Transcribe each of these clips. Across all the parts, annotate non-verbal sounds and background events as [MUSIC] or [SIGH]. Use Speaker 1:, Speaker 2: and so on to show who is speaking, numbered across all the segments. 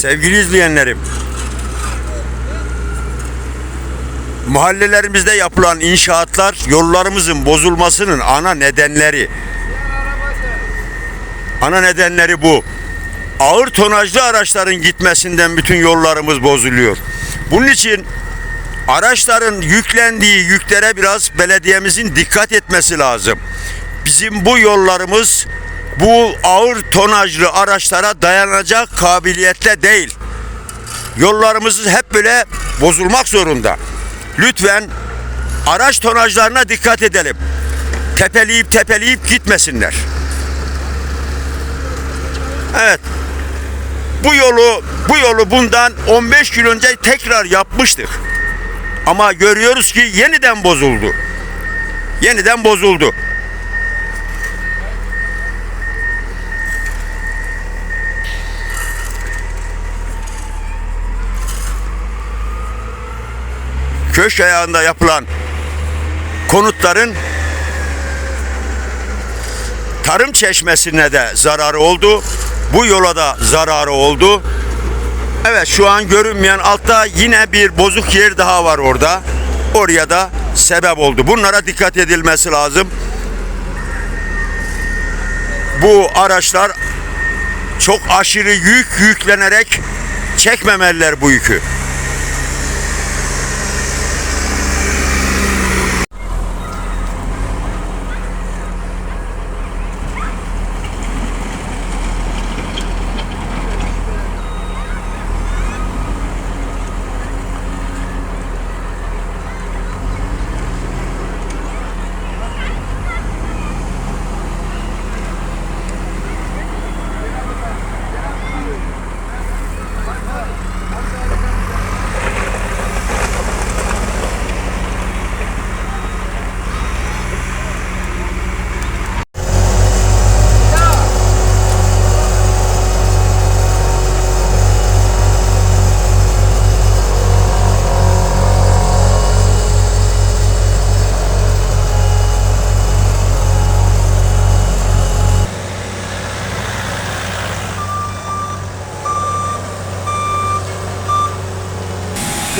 Speaker 1: Sevgili izleyenlerim, mahallelerimizde yapılan inşaatlar yollarımızın bozulmasının ana nedenleri. Ana nedenleri bu. Ağır tonajlı araçların gitmesinden bütün yollarımız bozuluyor. Bunun için araçların yüklendiği yüklere biraz belediyemizin dikkat etmesi lazım. Bizim bu yollarımız bu ağır tonajlı araçlara dayanacak kabiliyette değil. Yollarımız hep böyle bozulmak zorunda. Lütfen araç tonajlarına dikkat edelim. Tepeleyip tepeleyip gitmesinler. Evet. Bu yolu bu yolu bundan 15 gün önce tekrar yapmıştık. Ama görüyoruz ki yeniden bozuldu. Yeniden bozuldu. Köşk ayağında yapılan konutların tarım çeşmesine de zararı oldu. Bu yola da zararı oldu. Evet şu an görünmeyen altta yine bir bozuk yer daha var orada. Oraya da sebep oldu. Bunlara dikkat edilmesi lazım. Bu araçlar çok aşırı yük yüklenerek çekmemeliler bu yükü.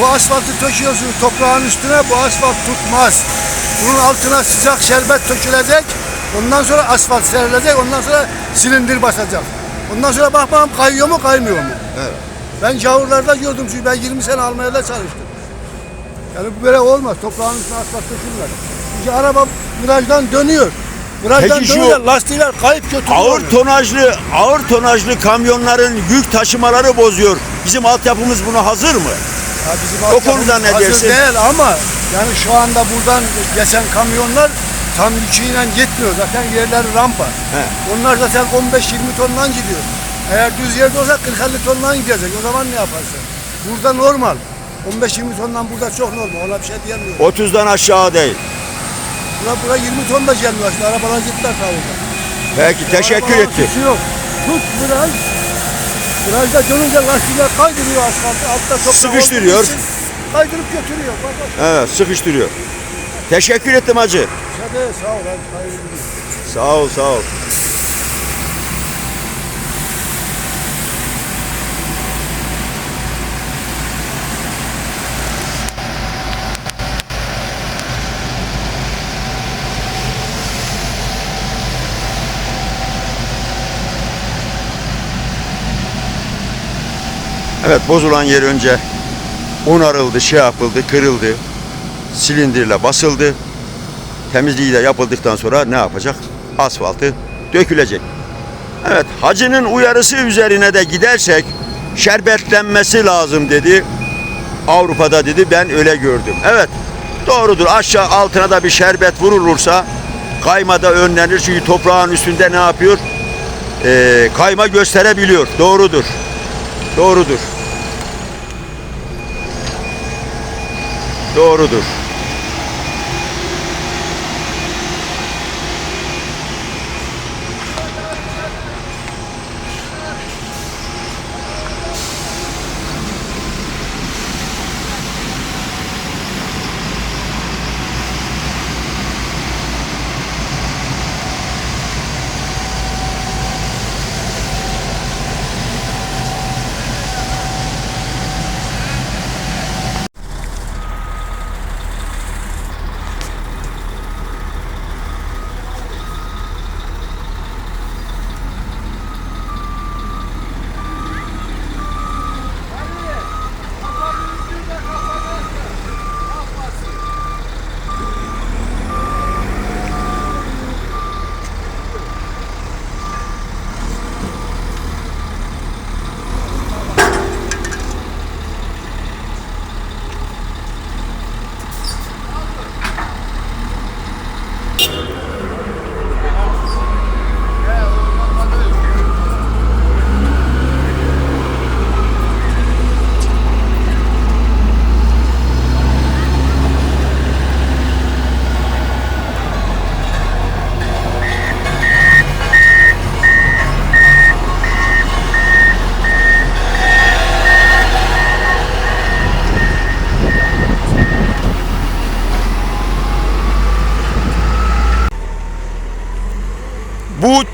Speaker 2: Bu asfaltı töküyorsun toprağın üstüne bu asfalt tutmaz. Bunun altına sıcak şerbet dökülecek. Ondan sonra asfalt serilecek. Ondan sonra silindir basacak. Ondan sonra bak bakalım kayıyor mu kaymıyor mu?
Speaker 1: Evet.
Speaker 2: Ben cavurlarda gördüm çünkü ben 20 sene Almanya'da çalıştım. Yani bu böyle olmaz. Toprağın üstüne asfalt dökülmez. Çünkü araba virajdan dönüyor. Virajdan
Speaker 1: Peki şu
Speaker 2: dönüyor. Lastikler kayıp götürüyor.
Speaker 1: Ağır tonajlı ağır tonajlı kamyonların yük taşımaları bozuyor. Bizim altyapımız buna hazır mı?
Speaker 2: Ya bizim
Speaker 1: O
Speaker 2: altyapımız
Speaker 1: konuda ne
Speaker 2: hazır
Speaker 1: dersin?
Speaker 2: değil ama yani şu anda buradan geçen kamyonlar tam yüküyle gitmiyor. Zaten yerleri rampa.
Speaker 1: He.
Speaker 2: Onlar zaten 15-20 tondan gidiyor. Eğer düz yerde olsa 40-50 tondan gidecek. O zaman ne yaparsın? Burada normal. 15-20 tondan burada çok normal. Ona bir şey diyemiyorum.
Speaker 1: 30'dan aşağı değil.
Speaker 2: Bura, bura 20 ton da gelmiyor. Şimdi arabalar gittiler tavuğda.
Speaker 1: Peki teşekkür
Speaker 2: Arabalar
Speaker 1: etti.
Speaker 2: suçu yok. Tut viraj. Virajda dönünce lastikler kaydırıyor asfaltı. Altta toprak
Speaker 1: Sıkıştırıyor.
Speaker 2: Kaydırıp götürüyor. Bak bak.
Speaker 1: Evet sıkıştırıyor. Teşekkür ettim hacı.
Speaker 2: Sağ ol. Hadi.
Speaker 1: Sağ ol sağ ol. Evet bozulan yer önce onarıldı, şey yapıldı, kırıldı. Silindirle basıldı. Temizliği de yapıldıktan sonra ne yapacak? Asfaltı dökülecek. Evet, hacının uyarısı üzerine de gidersek şerbetlenmesi lazım dedi. Avrupa'da dedi ben öyle gördüm. Evet, doğrudur. Aşağı altına da bir şerbet vurulursa kayma da önlenir. Çünkü toprağın üstünde ne yapıyor? Ee, kayma gösterebiliyor. Doğrudur. Doğrudur. Doğrudur.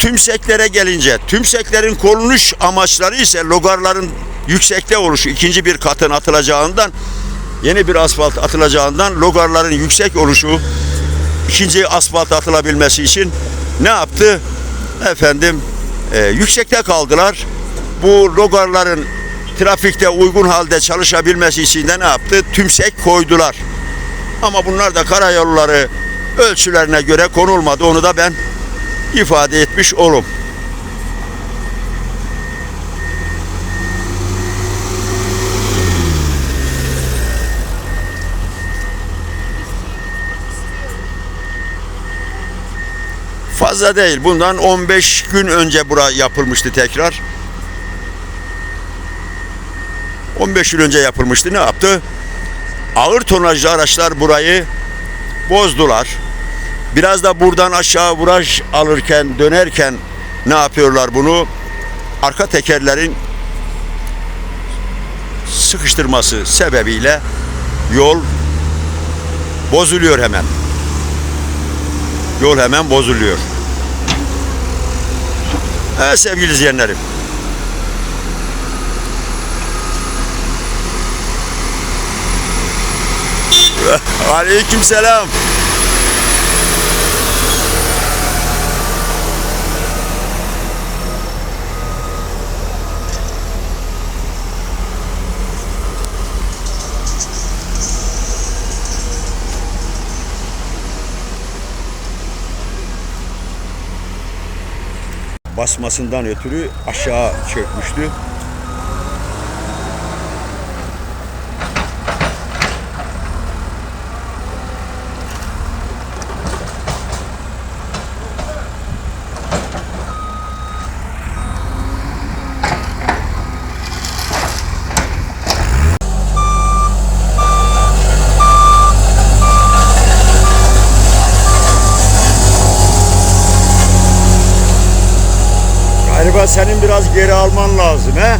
Speaker 1: Tümseklere gelince, tümseklerin korunuş amaçları ise logarların yüksekte oluşu, ikinci bir katın atılacağından, yeni bir asfalt atılacağından logarların yüksek oluşu, ikinci asfalt atılabilmesi için ne yaptı? Efendim, e, yüksekte kaldılar. Bu logarların trafikte uygun halde çalışabilmesi için de ne yaptı? Tümsek koydular. Ama bunlar da karayolları ölçülerine göre konulmadı. Onu da ben ifade etmiş olum. Fazla değil. Bundan 15 gün önce bura yapılmıştı tekrar. 15 yıl önce yapılmıştı. Ne yaptı? Ağır tonajlı araçlar burayı bozdular. Biraz da buradan aşağı viraj alırken, dönerken ne yapıyorlar bunu? Arka tekerlerin sıkıştırması sebebiyle yol bozuluyor hemen. Yol hemen bozuluyor. Evet sevgili izleyenlerim. [LAUGHS] Aleyküm selam. Basmasından ötürü aşağı çökmüştü. Senin biraz geri alman lazım he?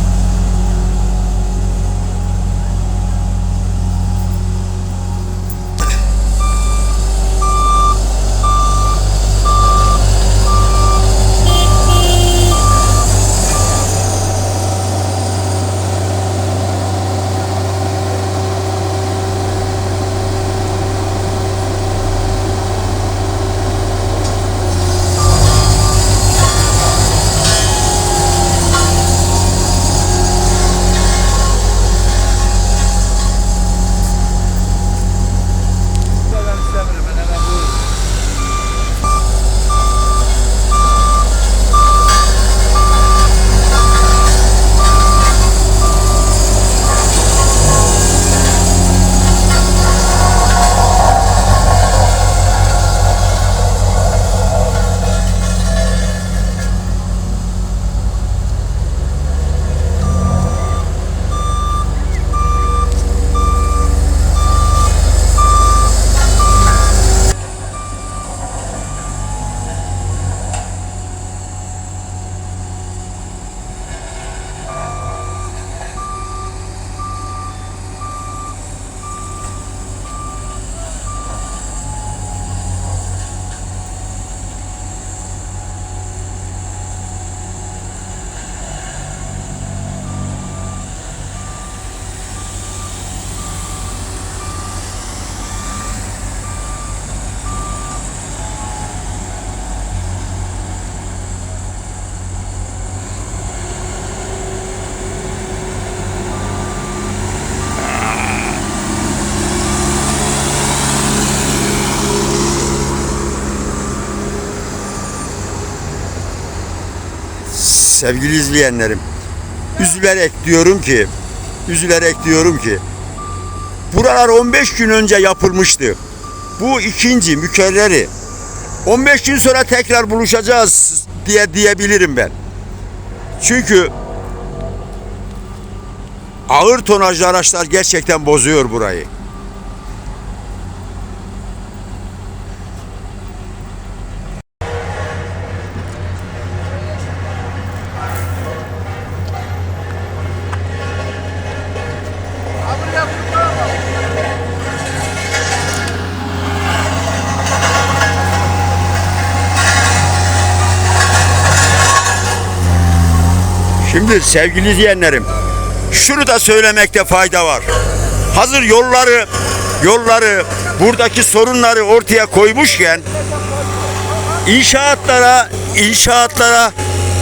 Speaker 1: Sevgili izleyenlerim, üzülerek diyorum ki, üzülerek diyorum ki, buralar 15 gün önce yapılmıştı. Bu ikinci mükerreri. 15 gün sonra tekrar buluşacağız diye diyebilirim ben. Çünkü ağır tonajlı araçlar gerçekten bozuyor burayı. Şimdi sevgili izleyenlerim, şunu da söylemekte fayda var. Hazır yolları, yolları, buradaki sorunları ortaya koymuşken inşaatlara, inşaatlara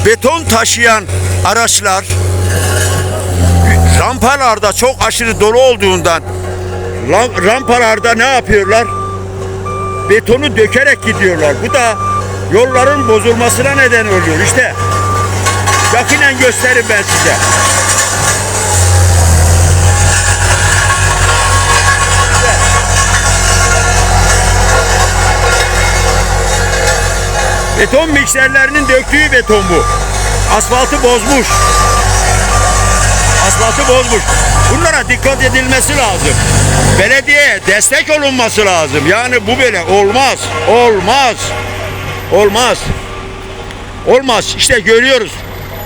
Speaker 1: beton taşıyan araçlar rampalarda çok aşırı dolu olduğundan ram- rampalarda ne yapıyorlar? Betonu dökerek gidiyorlar. Bu da yolların bozulmasına neden oluyor. İşte yakinen göstereyim ben size. Beton mikserlerinin döktüğü beton bu. Asfaltı bozmuş. Asfaltı bozmuş. Bunlara dikkat edilmesi lazım. Belediyeye destek olunması lazım. Yani bu böyle olmaz. Olmaz. Olmaz. Olmaz. İşte görüyoruz.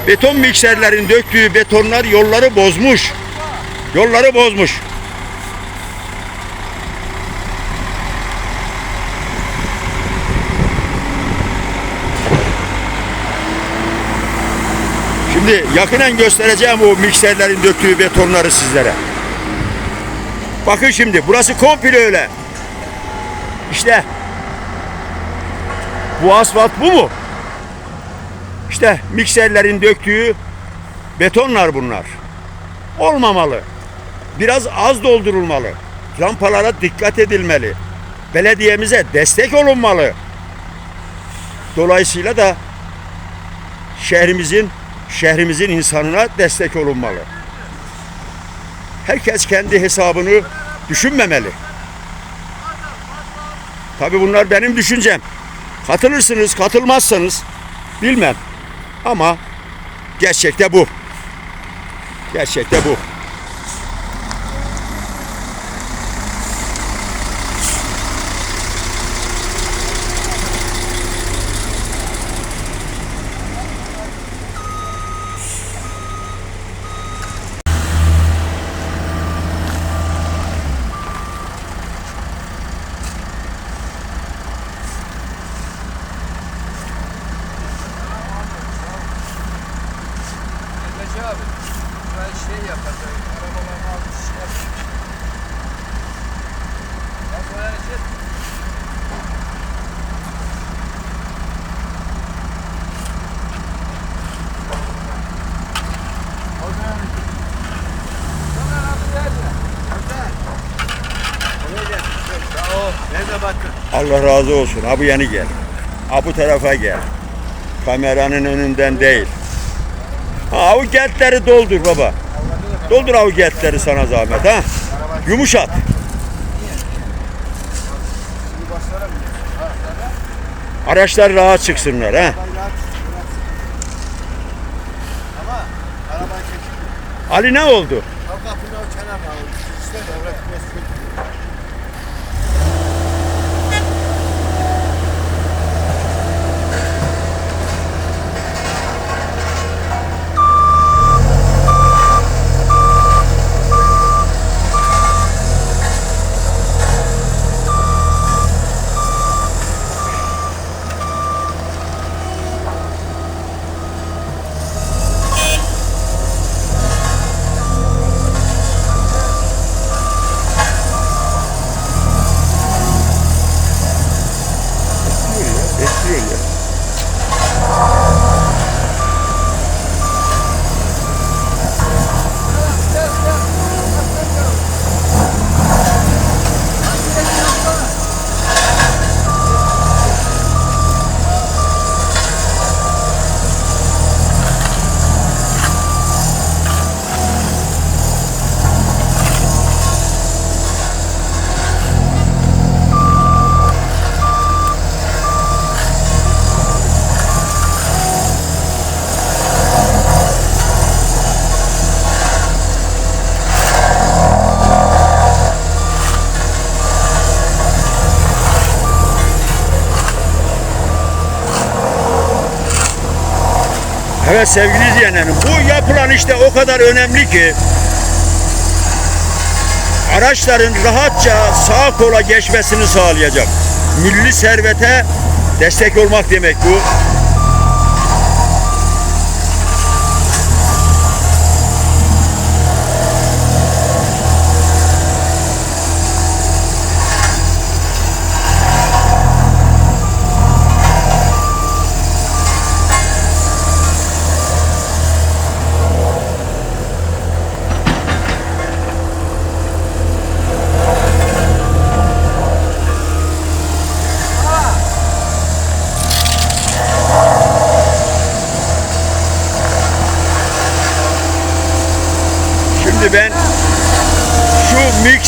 Speaker 1: Beton mikserlerin döktüğü betonlar yolları bozmuş. Yolları bozmuş. Şimdi yakinen göstereceğim o mikserlerin döktüğü betonları sizlere. Bakın şimdi burası komple öyle. İşte bu asfalt bu mu? İşte mikserlerin döktüğü betonlar bunlar. Olmamalı. Biraz az doldurulmalı. Rampalara dikkat edilmeli. Belediyemize destek olunmalı. Dolayısıyla da şehrimizin şehrimizin insanına destek olunmalı. Herkes kendi hesabını düşünmemeli. Tabii bunlar benim düşüncem. Katılırsınız, katılmazsanız bilmem. Ama gerçekte bu. Gerçekte bu. Allah razı olsun. Ha bu yeni gel. Ha bu tarafa gel. Kameranın önünden değil. Ha avukatları doldur baba. Doldur avukatları sana zahmet ha. Yumuşat. Araçlar rahat çıksınlar ha. Ali ne oldu?
Speaker 2: kapıyla o kenar alın. İşte devlet
Speaker 1: Evet sevgili izleyenlerim bu yapılan işte o kadar önemli ki araçların rahatça sağa kola geçmesini sağlayacak. Milli servete destek olmak demek bu.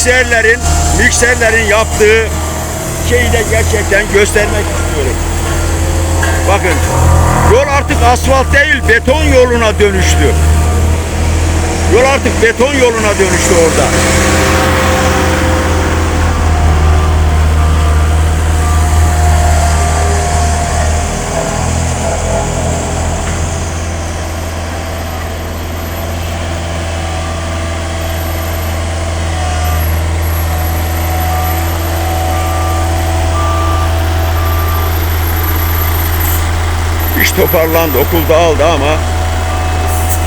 Speaker 1: Mikserlerin mikserlerin yaptığı şeyi de gerçekten göstermek istiyorum. Bakın yol artık asfalt değil beton yoluna dönüştü. Yol artık beton yoluna dönüştü orada. Toparlandı, okul dağıldı ama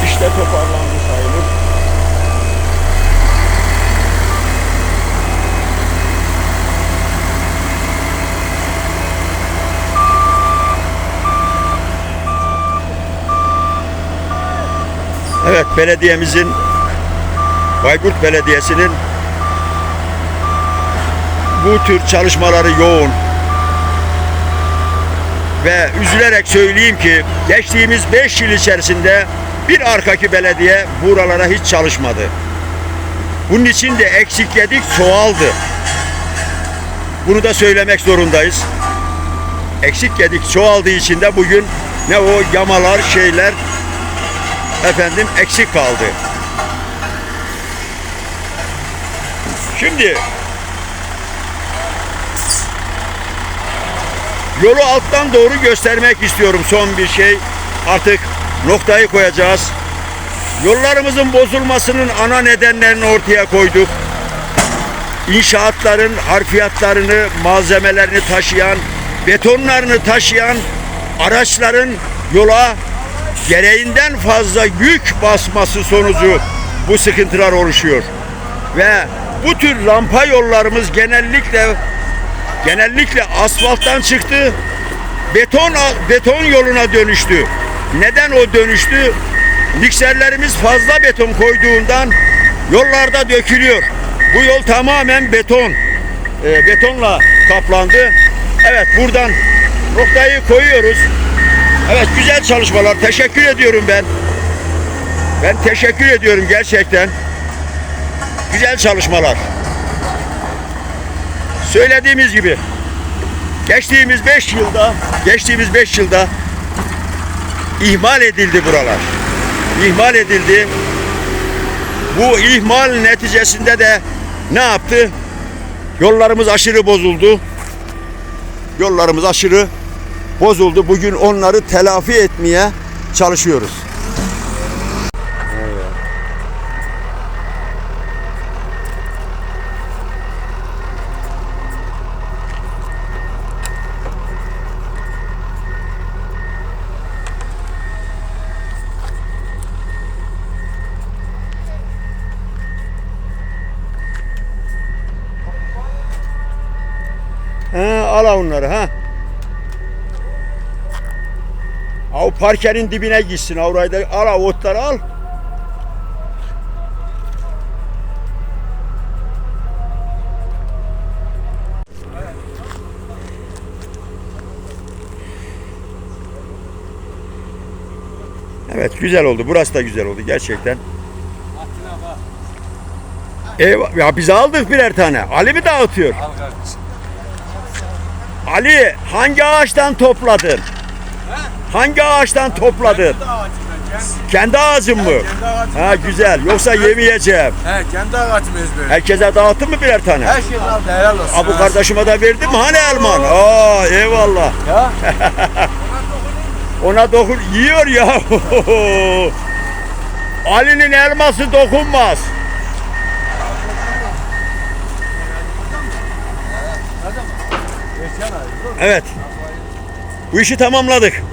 Speaker 1: işte toparlandı sayılır. Evet, belediyemizin Bayburt Belediyesi'nin bu tür çalışmaları yoğun. Ve üzülerek söyleyeyim ki geçtiğimiz 5 yıl içerisinde bir arkaki belediye buralara hiç çalışmadı. Bunun için de eksikledik çoğaldı. Bunu da söylemek zorundayız. Eksik gedik çoğaldığı için de bugün ne o yamalar şeyler efendim eksik kaldı. Şimdi Yolu alttan doğru göstermek istiyorum son bir şey. Artık noktayı koyacağız. Yollarımızın bozulmasının ana nedenlerini ortaya koyduk. İnşaatların harfiyatlarını, malzemelerini taşıyan, betonlarını taşıyan araçların yola gereğinden fazla yük basması sonucu bu sıkıntılar oluşuyor. Ve bu tür rampa yollarımız genellikle genellikle asfalttan çıktı. Beton beton yoluna dönüştü. Neden o dönüştü? Mikserlerimiz fazla beton koyduğundan yollarda dökülüyor. Bu yol tamamen beton. e, betonla kaplandı. Evet buradan noktayı koyuyoruz. Evet güzel çalışmalar. Teşekkür ediyorum ben. Ben teşekkür ediyorum gerçekten. Güzel çalışmalar. Söylediğimiz gibi geçtiğimiz 5 yılda geçtiğimiz 5 yılda ihmal edildi buralar. İhmal edildi. Bu ihmal neticesinde de ne yaptı? Yollarımız aşırı bozuldu. Yollarımız aşırı bozuldu. Bugün onları telafi etmeye çalışıyoruz. Ha, al onları ha. O parkerin dibine gitsin. Orayı da al otları al. Evet güzel oldu. Burası da güzel oldu gerçekten. Eyvah, ya biz aldık birer tane. Ali mi dağıtıyor?
Speaker 3: Al kardeşim.
Speaker 1: Ali hangi ağaçtan topladın? Hangi ağaçtan topladın? Kendi ağacın mı?
Speaker 3: Kendi ağacım.
Speaker 1: Ha güzel. Yoksa yemeyeceğim.
Speaker 3: He kendi ağacımız böyle.
Speaker 1: Herkese dağıttın mı birer tane?
Speaker 3: Her şey aldı helal olsun.
Speaker 1: Abu kardeşime de verdin mi? Hani elman? Aa eyvallah.
Speaker 3: Ya. [LAUGHS]
Speaker 1: Ona dokun yiyor ya. [LAUGHS] Ali'nin elması dokunmaz.
Speaker 3: Geçen ay.
Speaker 1: Evet. Bu işi tamamladık.